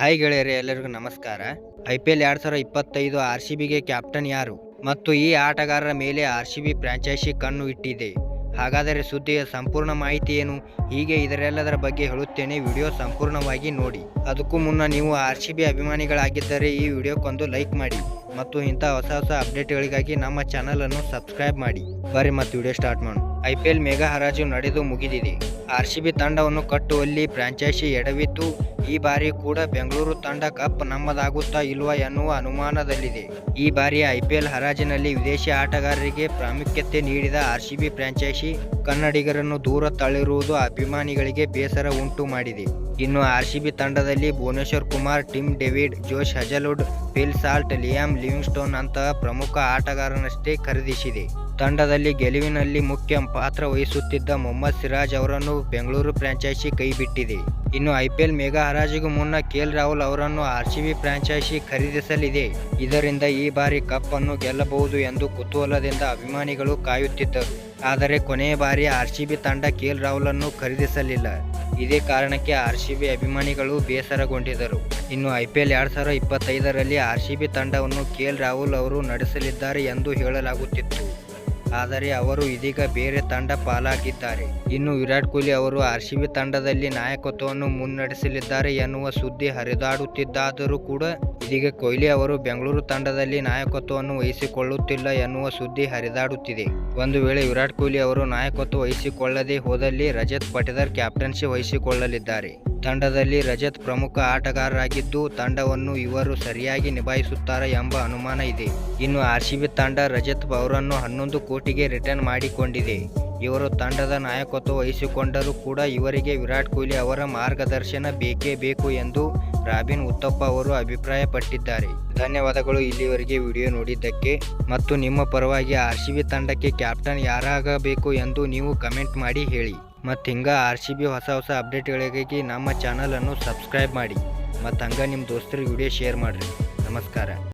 Hi ಗೆಳೆಯರೇ, ಎಲ್ಲರಿಗೂ ನಮಸ್ಕಾರ. ಐ ಪಿ ಎಲ್ ಎರಡು ಸಾವಿರ ಇಪ್ಪತ್ತೈದು ಆರ್ ಸಿ ಬಿಗೆ ಕ್ಯಾಪ್ಟನ್ ಯಾರು? ಮತ್ತು ಈ ಆಟಗಾರರ ಮೇಲೆ ಆರ್ ಸಿ ಬಿ ಫ್ರಾಂಚೈಸಿ ಕಣ್ಣು ಇಟ್ಟಿದೆ. ಹಾಗಾದರೆ ಸುದ್ದಿಯ ಸಂಪೂರ್ಣ ಮಾಹಿತಿ ಏನು? ಹೀಗೆ ಇದರೆಲ್ಲದರ ಬಗ್ಗೆ ಹೇಳುತ್ತೇನೆ. ವಿಡಿಯೋ ಸಂಪೂರ್ಣವಾಗಿ ನೋಡಿ. ಅದಕ್ಕೂ ಮುನ್ನ ನೀವು ಆರ್ ಸಿ ಬಿ ಅಭಿಮಾನಿಗಳಾಗಿದ್ದರೆ ಈ ವಿಡಿಯೋಕ್ಕೊಂದು ಲೈಕ್ ಮಾಡಿ. ಮತ್ತು ಇಂಥ ಹೊಸ ಹೊಸ ಅಪ್ಡೇಟ್ಗಳಿಗಾಗಿ ನಮ್ಮ ಚಾನಲನ್ನು ಸಬ್ಸ್ಕ್ರೈಬ್ ಮಾಡಿ. ಬರ್ರಿ ಮತ್ತು ವಿಡಿಯೋ ಸ್ಟಾರ್ಟ್ ಮಾಡೋಣ. ಐ ಪಿ ಎಲ್ ಮೇಘ ಹರಾಜು ನಡೆದು ಮುಗಿದಿದೆ. ಆರ್ ಸಿ ಬಿ ತಂಡವನ್ನು ಕಟ್ಟುವಲ್ಲಿ ಫ್ರಾಂಚೈಸಿ ಎಡವಿತ್ತು. ಈ ಬಾರಿ ಕೂಡ ಬೆಂಗಳೂರು ತಂಡ ಕಪ್ ನಮ್ಮದಾಗುತ್ತಾ ಇಲ್ವಾ ಎನ್ನುವ ಅನುಮಾನದಲ್ಲಿದೆ. ಈ ಬಾರಿ ಐ ಪಿ ಎಲ್ ಹರಾಜಿನಲ್ಲಿ ವಿದೇಶಿ ಆಟಗಾರರಿಗೆ ಪ್ರಾಮುಖ್ಯತೆ ನೀಡಿದ ಆರ್ ಸಿ ಬಿ ಫ್ರಾಂಚೈಸಿ ಕನ್ನಡಿಗರನ್ನು ದೂರ ತಳ್ಳಿರುವುದು ಅಭಿಮಾನಿಗಳಿಗೆ ಬೇಸರ ಉಂಟು ಮಾಡಿದೆ. ಇನ್ನು ಆರ್ ಸಿ ಬಿ ತಂಡದಲ್ಲಿ Bhuvneshwar Kumar, Tim David, Josh Hazlewood Phil Salt, Liam Livingstone ಅಂತಹ ಪ್ರಮುಖ ಆಟಗಾರನಷ್ಟೇ ಖರೀದಿಸಿದೆ. ತಂಡದಲ್ಲಿ ಗೆಲುವಿನಲ್ಲಿ ಮುಖ್ಯ ಪಾತ್ರ ವಹಿಸುತ್ತಿದ್ದ ಮೊಹಮ್ಮದ್ ಸಿರಾಜ್ ಅವರನ್ನು ಬೆಂಗಳೂರು ಫ್ರಾಂಚೈಸಿ ಕೈಬಿಟ್ಟಿದೆ ಇನ್ನು ಐಪಿಎಲ್ ಮೇಘಾ ಹರಾಜಿಗೂ ಮುನ್ನ ಕೆಎಲ್ ರಾಹುಲ್ ಅವರನ್ನು ಆರ್ಸಿಬಿ ಫ್ರಾಂಚೈಸಿ ಖರೀದಿಸಲಿದೆ. ಇದರಿಂದ ಈ ಬಾರಿ ಕಪ್ ಅನ್ನು ಗೆಲ್ಲಬಹುದು ಎಂದು ಕುತೂಹಲದಿಂದ ಅಭಿಮಾನಿಗಳು ಕಾಯುತ್ತಿದ್ದರು. ಆದರೆ ಕೊನೆಯ ಬಾರಿ ಆರ್ಸಿಬಿ ತಂಡ ಕೆಎಲ್ ರಾಹುಲ್ ಅನ್ನು ಖರೀದಿಸಲಿಲ್ಲ. ಇದೇ ಕಾರಣಕ್ಕೆ ಆರ್ಸಿಬಿ ಅಭಿಮಾನಿಗಳು ಬೇಸರಗೊಂಡಿದ್ದರು. ಇನ್ನು ಐಪಿಎಲ್ ಎರಡು ಸಾವಿರದ ಇಪ್ಪತ್ತೈದರಲ್ಲಿ ಆರ್ ಸಿ ಬಿ ತಂಡವನ್ನು ಕೆ ಎಲ್ ರಾಹುಲ್ ಅವರು ನಡೆಸಲಿದ್ದಾರೆ ಎಂದು ಹೇಳಲಾಗುತ್ತಿತ್ತು. ಆದರೆ ಅವರು ಇದೀಗ ಬೇರೆ ತಂಡ ಪಾಲಾಗಿದ್ದಾರೆ. ಇನ್ನು ವಿರಾಟ್ ಕೊಹ್ಲಿ ಅವರು ಆರ್ಸಿಬಿ ತಂಡದಲ್ಲಿ ನಾಯಕತ್ವವನ್ನು ಮುನ್ನಡೆಸಲಿದ್ದಾರೆ ಎನ್ನುವ ಸುದ್ದಿ ಹರಿದಾಡುತ್ತಿದ್ದಾದರೂ ಕೂಡ ಇದೀಗ ಕೊಹ್ಲಿ ಅವರು ಬೆಂಗಳೂರು ತಂಡದಲ್ಲಿ ನಾಯಕತ್ವವನ್ನು ವಹಿಸಿಕೊಳ್ಳುತ್ತಿಲ್ಲ ಎನ್ನುವ ಸುದ್ದಿ ಹರಿದಾಡುತ್ತಿದೆ. ಒಂದು ವೇಳೆ ವಿರಾಟ್ ಕೊಹ್ಲಿ ಅವರು ನಾಯಕತ್ವ ವಹಿಸಿಕೊಳ್ಳದೆ ಹೋದಲ್ಲಿ ರಜತ್ ಪಟೇದರ್ ಕ್ಯಾಪ್ಟನ್ಸಿ ವಹಿಸಿಕೊಳ್ಳಲಿದ್ದಾರೆ. ತಂಡದಲ್ಲಿ ರಜತ್ ಪ್ರಮುಖ ಆಟಗಾರರಾಗಿದ್ದು ತಂಡವನ್ನು ಇವರು ಸರಿಯಾಗಿ ನಿಭಾಯಿಸುತ್ತಾರೆ ಎಂಬ ಅನುಮಾನ ಇದೆ. ಇನ್ನು ಆರ್ಸಿಬಿ ತಂಡ ರಜತ್ ಅವರನ್ನು ಹನ್ನೊಂದು ಕೋಟಿಗೆ ರಿಟರ್ನ್ ಮಾಡಿಕೊಂಡಿದೆ. ಇವರು ತಂಡದ ನಾಯಕತ್ವ ವಹಿಸಿಕೊಂಡರೂ ಕೂಡ ಇವರಿಗೆ ವಿರಾಟ್ ಕೊಹ್ಲಿ ಅವರ ಮಾರ್ಗದರ್ಶನ ಬೇಕೇ ಬೇಕು ಎಂದು ರಾಬಿನ್ ಉತ್ತಪ್ಪ ಅವರು ಅಭಿಪ್ರಾಯಪಟ್ಟಿದ್ದಾರೆ. ಧನ್ಯವಾದಗಳು. ಇಲ್ಲಿವರೆಗೆ ವಿಡಿಯೋ ನೋಡಿದ್ದಕ್ಕೆ ಮತ್ತು ನಿಮ್ಮ ಪರವಾಗಿ ಆರ್ ಸಿ ಬಿ ತಂಡಕ್ಕೆ ಕ್ಯಾಪ್ಟನ್ ಯಾರಾಗಬೇಕು ಎಂದು ನೀವು ಕಮೆಂಟ್ ಮಾಡಿ ಹೇಳಿ. ಮತ್ತು ಹಿಂಗೆ ಆರ್ ಸಿ ಬಿ ಹೊಸ ಹೊಸ ಅಪ್ಡೇಟ್ಗಳಿಗಾಗಿ ನಮ್ಮ ಚಾನಲನ್ನು ಸಬ್ಸ್ಕ್ರೈಬ್ ಮಾಡಿ. ಮತ್ತು ಹಂಗೆ ನಿಮ್ಮ ದೋಸ್ತರಿಗೆ ವಿಡಿಯೋ ಶೇರ್ ಮಾಡಿರಿ. ನಮಸ್ಕಾರ.